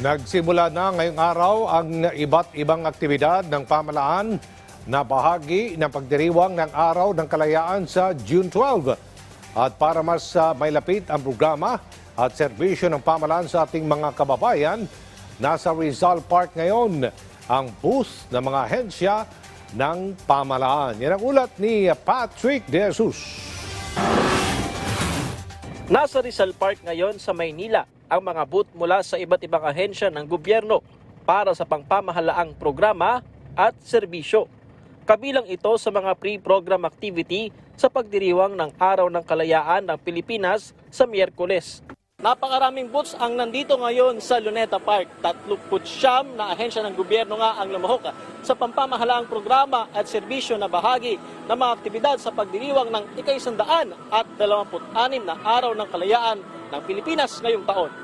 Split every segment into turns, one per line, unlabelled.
Nagsimula na ngayong araw ang iba't ibang aktibidad ng pamalaan na bahagi ng pagdiriwang ng Araw ng Kalayaan sa June 12. At para mas ah, may lapit ang programa at serbisyo ng pamalaan sa ating mga kababayan, nasa Rizal Park ngayon ang booth ng mga ahensya ng pamalaan. Yan ang ulat ni Patrick De Jesus.
Nasa Rizal Park ngayon sa Maynila ang mga booth mula sa iba't ibang ahensya ng gobyerno para sa pangpamahalaang programa at serbisyo. Kabilang ito sa mga pre-program activity sa pagdiriwang ng Araw ng Kalayaan ng Pilipinas sa Miyerkules. Napakaraming booths ang nandito ngayon sa Luneta Park. Tatluput siyam na ahensya ng gobyerno nga ang lumahok sa pampamahalaang programa at serbisyo na bahagi ng mga aktibidad sa pagdiriwang ng ikaisandaan at 26 na Araw ng Kalayaan ng Pilipinas ngayong taon.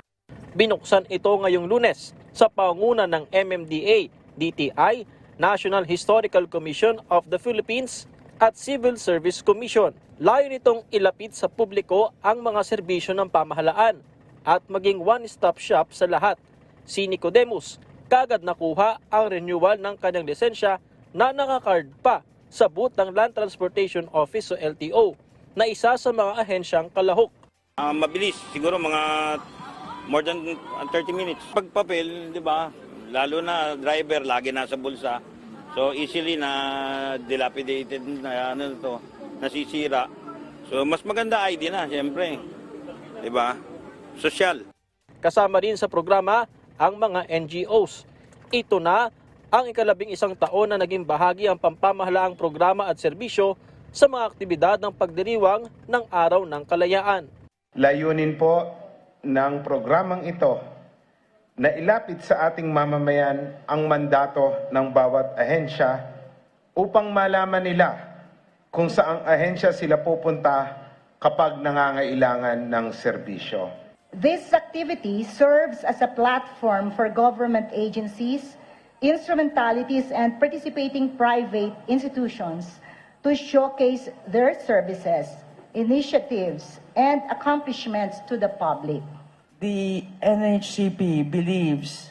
Binuksan ito ngayong lunes sa panguna ng MMDA, DTI, National Historical Commission of the Philippines at Civil Service Commission. Layo nitong ilapit sa publiko ang mga serbisyo ng pamahalaan at maging one-stop shop sa lahat. Si Nicodemus, kagad nakuha ang renewal ng kanyang lisensya na nakakard pa sa booth ng Land Transportation Office o LTO na isa sa mga ahensyang kalahok.
Ah, mabilis, siguro mga more than 30 minutes. Pag papel, di ba, lalo na driver, lagi nasa bulsa. So easily na dilapidated na ano to, nasisira. So mas maganda ID na, siyempre. Di ba? Social.
Kasama rin sa programa ang mga NGOs. Ito na ang ikalabing isang taon na naging bahagi ang pampamahalaang programa at serbisyo sa mga aktibidad ng pagdiriwang ng Araw ng Kalayaan.
Layunin po ng programang ito na ilapit sa ating mamamayan ang mandato ng bawat ahensya upang malaman nila kung saang ahensya sila pupunta kapag nangangailangan ng serbisyo.
This activity serves as a platform for government agencies, instrumentalities, and participating private institutions to showcase their services, initiatives, and accomplishments to the public.
The NHCP believes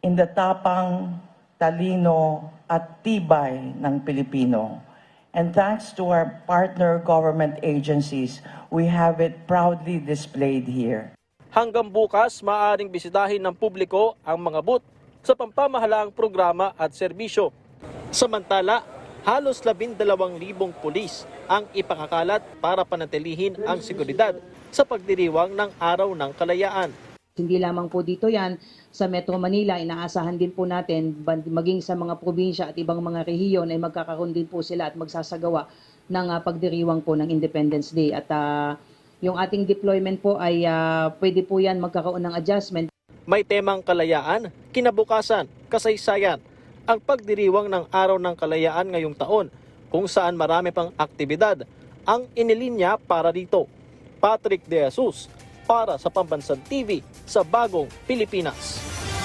in the tapang, talino, at tibay ng Pilipino. And thanks to our partner government agencies, we have it proudly displayed here.
Hanggang bukas, maaaring bisitahin ng publiko ang mga booth sa pampamahalaang programa at serbisyo. Samantala, halos 12,000 pulis ang ipangakalat para panatilihin ang seguridad sa pagdiriwang ng Araw ng Kalayaan.
Hindi lamang po dito yan sa Metro Manila, inaasahan din po natin maging sa mga probinsya at ibang mga rehiyon ay magkakaroon din po sila at magsasagawa ng ah, pagdiriwang po ng Independence Day. At ah, yung ating deployment po ay ah, pwede po yan magkakaroon ng adjustment.
May temang kalayaan, kinabukasan, kasaysayan, ang pagdiriwang ng Araw ng Kalayaan ngayong taon kung saan marami pang aktibidad ang inilinya para dito. Patrick De Jesus para sa Pambansang TV sa Bagong Pilipinas.